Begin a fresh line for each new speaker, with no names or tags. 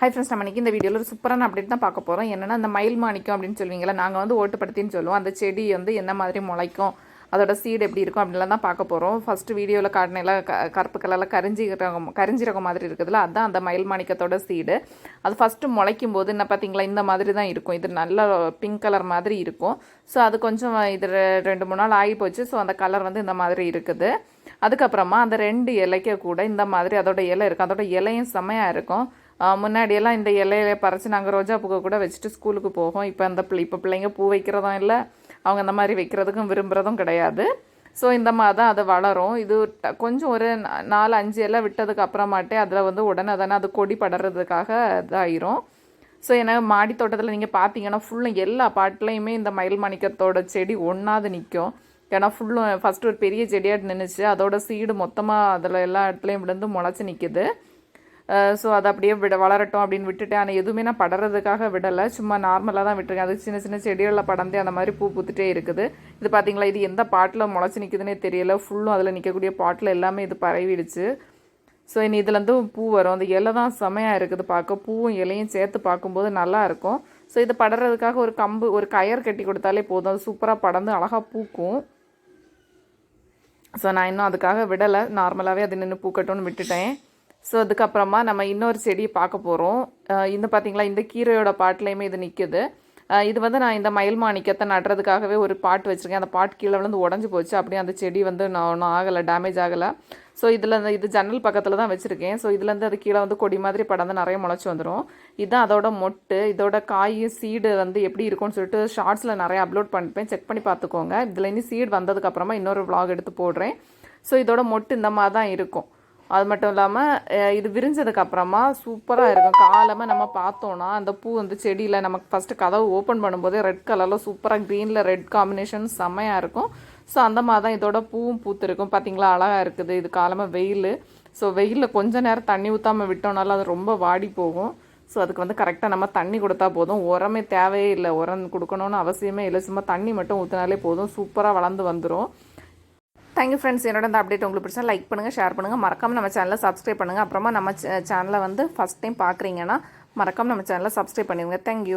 Hi friends நம்ம இன்றைக்கி இந்த வீடியோவில் ஒரு சூப்பரான அப்டேட் தான் பார்க்க போகிறோம் என்னென்னா அந்த மயில் மாணிக்கம் அப்படின்னு சொல்லுவீங்களா நாங்கள் வந்து ஓட்டுப்படுத்தின்னு சொல்லுவோம். அந்த செடி வந்து என்ன மாதிரி முளைக்கும் அதோட சீடு எப்படி இருக்கும் அப்படின்லாம் தான் பார்க்க போகிறோம் ஃபஸ்ட்டு வீடியோவில் காட்டினெல்லாம் க கருப்பு கலரில் கரிஞ்சிரகம் கரிஞ்சிரகம் மாதிரி இருக்குதுல்ல அதுதான் அந்த மயில் மாணிக்கத்தோட சீடு அது ஃபஸ்ட்டு முளைக்கும் போது என்ன பார்த்தீங்களா இந்த மாதிரி தான் இருக்கும். இது நல்ல பிங்க் கலர் மாதிரி இருக்கும். ஸோ அது கொஞ்சம் இது ரெ- ரெண்டு மூணு நாள் ஆகி போச்சு ஸோ அந்த கலர் வந்து இந்த மாதிரி இருக்குது. அதுக்கப்புறமா அந்த ரெண்டு இலைக்க கூட இந்த மாதிரி அதோட இலை இருக்கும் அதோட இலையும் செமையாக இருக்கும். முன்னாடியெல்லாம் இந்த இலையில பறித்து நாங்கள் ரோஜா பூவை கூட வச்சுட்டு ஸ்கூலுக்கு போவோம். இப்போ அந்த பிள்ளை இப்போ பிள்ளைங்க பூ வைக்கிறதும் இல்லை. அவங்க அந்த மாதிரி வைக்கிறதுக்கும் விரும்புகிறதும் கிடையாது. ஸோ இந்த மாதிரி தான் அது வளரும். இது ட- கொஞ்சம் ஒரு நாலு அஞ்சு எல்லாம் விட்டதுக்கு அப்புறமாட்டே அதில் வந்து உடனே தானே அது கொடி படறதுக்காக இதாயிரும். ஸோ ஏன்னா மாடி தோட்டத்தில் நீங்கள் பார்த்தீங்கன்னா ஃபுல்லும் எல்லா பாட்டிலையுமே இந்த மயில் மாணிக்கத்தோட செடி ஒன்றாவது நிற்கும் ஏன்னா ஃபுல்லும் ஃபஸ்ட்டு ஒரு பெரிய செடியாக நின்றுச்சு அதோட சீடு மொத்தமாக அதில் எல்லா இடத்துலையும் விழுந்து முளைச்சி நிற்கிது ஸோ அதை அப்படியே விட வளரட்டும் அப்படின்னு விட்டுட்டேன். ஆனால் எதுவுமே நான் படறதுக்காக விடலை. சும்மா நார்மலாக தான் விட்டுருக்கேன். அது சின்ன சின்ன செடிகளில் படந்தே அந்த மாதிரி பூ பூத்துட்டே இருக்குது. இது பார்த்தீங்களா இது எந்த பாட்டில் முளைச்சி நிற்குதுன்னே தெரியல. ஃபுல்லும் அதில் நிற்கக்கூடிய பாட்டில் எல்லாமே இது பரவிடுச்சு. ஸோ இனி இதுலேருந்து பூ வரும். அந்த இலை தான் செமையாக இருக்குது பார்க்க. பூவும் இலையும் சேர்த்து பார்க்கும்போது நல்லாயிருக்கும் ஸோ இது படறதுக்காக ஒரு கம்பு ஒரு கயர் கட்டி கொடுத்தாலே போதும். அது சூப்பராக படர்ந்து அழகாக பூக்கும். ஸோ நான் இன்னும் அதுக்காக விடலை. நார்மலாகவே அது நின்று பூக்கட்டும்னு விட்டுட்டேன். ஸோ அதுக்கப்புறமா நம்ம இன்னொரு செடியை பார்க்க போகிறோம் இந்த பார்த்தீங்களா இந்த கீரையோட பாட்டுலேயுமே இது நிற்குது இது வந்து நான் இந்த மயில் மாணிக்கத்தை நடுறதுக்காகவே ஒரு பாட்டு வச்சுருக்கேன். அந்த பாட்டு கீழே விழுந்து உடஞ்சி போச்சு. அப்படியே அந்த செடி வந்து நான் ஒன்றும் ஆகலை டேமேஜ் ஆகலை. ஸோ இதில் இந்த இது ஜன்னல் பக்கத்தில் தான் வச்சுருக்கேன். ஸோ இதுலேருந்து அது கீழே வந்து கொடி மாதிரி படர்ந்து நிறைய முளைச்சி வந்துடும் இதுதான் அதோட மொட்டு. இதோட காய் சீடு வந்து எப்படி இருக்கும்னு சொல்லிட்டு ஷார்ட்ஸில் நிறைய அப்லோட் பண்ணிப்பேன். செக் பண்ணி பார்த்துக்கோங்க. இதில் இனி சீடு வந்ததுக்கப்புறமா இன்னொரு vlog எடுத்து போடுறேன். ஸோ இதோட மொட்டு இந்த மாதிரி தான் இருக்கும். அது மட்டும் இல்லாமல் இது விரிஞ்சதுக்கு அப்புறமா சூப்பராக இருக்கும். காலமாக நம்ம பார்த்தோன்னா அந்த பூ வந்து செடியில் நமக்கு ஃபஸ்ட்டு கதவு ஓப்பன் பண்ணும்போதே ரெட் கலரில் சூப்பராக க்ரீனில் ரெட் காம்பினேஷன் செம்மையாக இருக்கும். ஸோ அந்த மாதிரி தான் இதோட பூவும் பூத்திருக்கும். பார்த்தீங்களா அழகாக இருக்குது. இது காலமாக வெயில். ஸோ வெயிலில் கொஞ்ச நேரம் தண்ணி ஊற்றாமல் விட்டோம்னாலும் அது ரொம்ப வாடி போகும். ஸோ அதுக்கு வந்து கரெக்டாக நம்ம தண்ணி கொடுத்தா போதும். உரமே தேவையே இல்லை. உரம் கொடுக்கணும்னு அவசியமே இல்லை. சும்மா தண்ணி மட்டும் ஊற்றினாலே போதும். சூப்பராக வளர்ந்து வந்துடும் தேங்க்யூ ஃப்ரெண்ட்ஸ் என்னோட இந்த அப்டேட் உங்களுக்கு பிடிச்சா லைக் பண்ணுங்கள் ஷேர் பண்ணுங்கள் மறக்காமல் நம்ம சேனலை சப்ஸ்கிரைப் பண்ணுங்கள் அப்புறமா நம்ம சேனலை வந்து ஃபஸ்ட் டைம் பார்க்குறீங்கன்னா மறக்காம நம்ம சேனலை சப்ஸ்கிரைப் பண்ணிடுங்க. தேங்க்யூ